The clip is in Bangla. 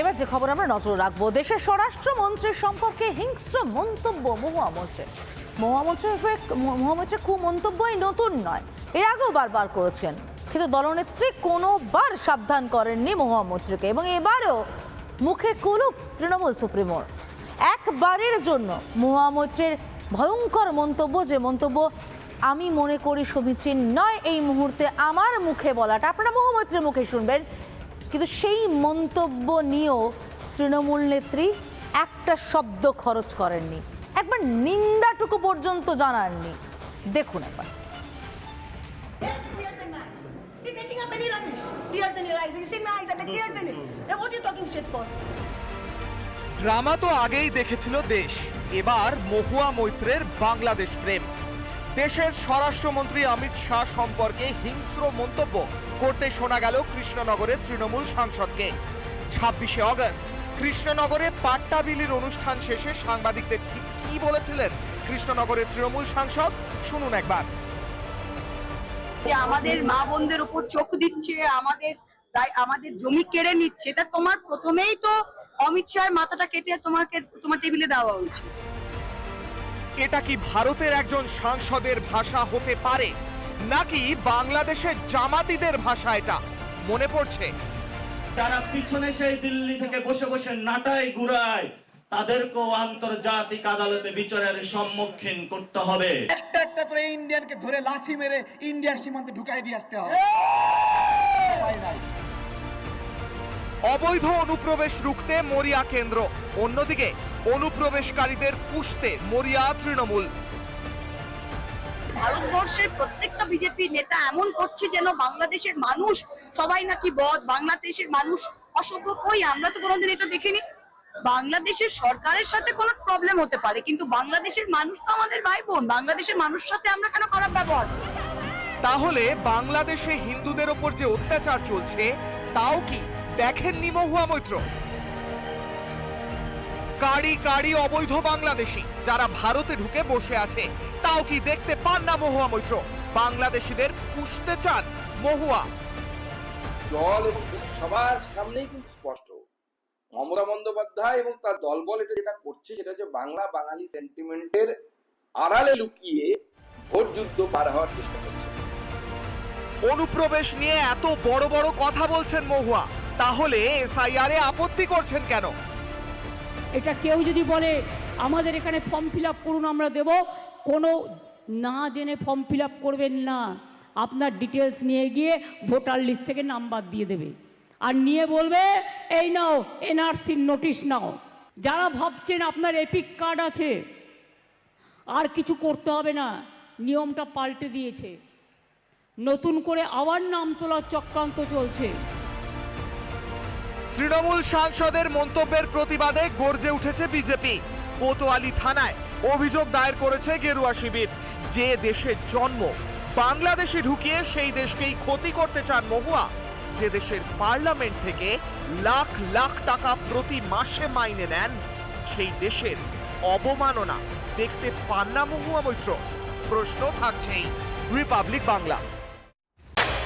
এবার যে খবর আমরা নজর রাখব, দেশের স্বরাষ্ট্রমন্ত্রীর সম্পর্কে হিংস্র মন্তব্য মহুয়া মৈত্রের মহুয়া খুব মন্তব্যই নতুন নয়, এর আগেও বারবার করেছেন। কিন্তু দলনেত্রী কোনোবার সাবধান করেননি মহুয়া মৈত্রকে এবং এবারেও মুখে কুলুপ তৃণমূল সুপ্রিমোর। একবারের জন্য মহুয়া মৈত্রের ভয়ঙ্কর মন্তব্য, যে মন্তব্য আমি মনে করি সমীচীন নয়, এই মুহূর্তে আমার মুখে বলাটা। আপনারা মহুয়া মৈত্রের মুখে শুনবেন কিন্তু সেই মন্তব্য নিয়েও তৃণমূল নেত্রী একটা শব্দ খরচ করেননি। একবার নিন্দাটুকু পর্যন্ত জানাননি। দেখুন একবার। ড্রামা তো আগেই দেখেছিল দেশ। এবার মহুয়া মৈত্রের বাংলাদেশ প্রেম। দেশের স্বরাষ্ট্রমন্ত্রী অমিত শাহ সম্পর্কে হিংস্র মন্তব্য করতে শোনা গেল কৃষ্ণনগরের তৃণমূল সাংসদকে। ছাব্বিশে অগস্ট, কৃষ্ণনগরে পাট্টা বিলির অনুষ্ঠান শেষে সাংবাদিকদের ঠিক কি বলেছিলেন কৃষ্ণনগরের তৃণমূল সাংসদ? শুনুন একবার। আমাদের মা বোনদের উপর চোখ দিচ্ছে, আমাদের দায়- আমাদের জমি কেড়ে নিচ্ছে তা তোমার প্রথমেই তো অমিত শাহের মাথাটা কেটে তোমাকে, তোমার টেবিলে দেওয়া উচিত এটা কি ভারতের একজন সাংসদের ভাষা হতে পারে? নাকি বাংলাদেশের জামাতিদের ভাষা এটা? মনে পড়ছে। যারা পিছনে সেই দিল্লি থেকে বসে বসে নাটাই ঘুরায় তাদেরকেও আন্তর্জাতিক আদালতে বিচারের সম্মুখীন করতে হবে। একটা একটা করে ইন্ডিয়ানকে ধরে লাথি মেরে ইন্ডিয়ার সীমান্তে ঢুকাই দিয়ে আসতে হবে। অবৈধ অনুপ্রবেশ রুখতে মরিয়া কেন্দ্র। অন্যদিকে অনুপ্রবেশকারীদের পুষতে মরিয়া তৃণমূল। ভারতবর্ষের প্রত্যেকটা বিজেপি নেতা এমন করছে যেন বাংলাদেশের মানুষ সবাই নাকি বদ বাংলাদেশের মানুষ অসভ্য। কই আমরা তো কোনোদিন এটা দেখিনি। বাংলাদেশের সরকারের সাথে কোনো প্রবলেম হতে পারে কিন্তু বাংলাদেশের মানুষ তো আমাদের ভাই বোন বাংলাদেশের মানুষের সাথে আমরা কেন খারাপ ব্যবহার? তাহলে বাংলাদেশে হিন্দুদের ওপর যে অত্যাচার চলছে তাও কি দেখেননি মহুয়া মৈত্র? কারি কারি অবৈধ বাংলাদেশি যারা ভারতে ঢুকে বসে আছে তাও কি দেখতে পান না মহুয়া মৈত্র? বাংলাদেশিদের পুষতে চান মহুয়া। জল সবার সামনেই কিন্তু স্পষ্ট। মমতা বন্দ্যোপাধ্যায় এবং তার দলবল এটা যেটা করছে সেটা হচ্ছে বাংলা বাঙালি সেন্টিমেন্টের আড়ালে লুকিয়ে ভোট যুদ্ধ পার হওয়ার চেষ্টা করছে। অনুপ্রবেশ নিয়ে এত বড় বড় কথা বলছেন মহুয়া তাহলে এসআইআর এ আপত্তি করছেন কেন? এটা কেউ যদি বলে, আমাদের এখানে ফর্ম ফিল করুন, আমরা দেব, কোনো না জেনে ফর্ম ফিল করবেন না। আপনার ডিটেলস নিয়ে গিয়ে ভোটার লিস্ট থেকে নাম্বার দিয়ে দেবে। আর নিয়ে বলবে, এই নাও এনআরসির নোটিশ নাও। যারা ভাবছেন আপনার এপিক কার্ড আছে, আর কিছু করতে হবে না, নিয়মটা পাল্টে দিয়েছে। নতুন করে আবার নাম তোলার চক্রান্ত চলছে। তৃণমূল সাংসদের মন্তব্যের প্রতিবাদে গর্জে উঠেছে বিজেপি। কোতোয়ালি থানায় অভিযোগ দায়ের করেছে গেরুয়া শিবির। যে দেশের জন্ম, বাংলাদেশে ঢুকিয়ে সেই দেশকেই ক্ষতি করতে চান মহুয়া। যে দেশের পার্লামেন্ট থেকে লাখ লাখ টাকা প্রতি মাসে মাইনে নেন, সেই দেশের অবমাননা। দেখতে পান না মহুয়া মৈত্র। প্রশ্ন থাকছেই, রিপাবলিক বাংলা।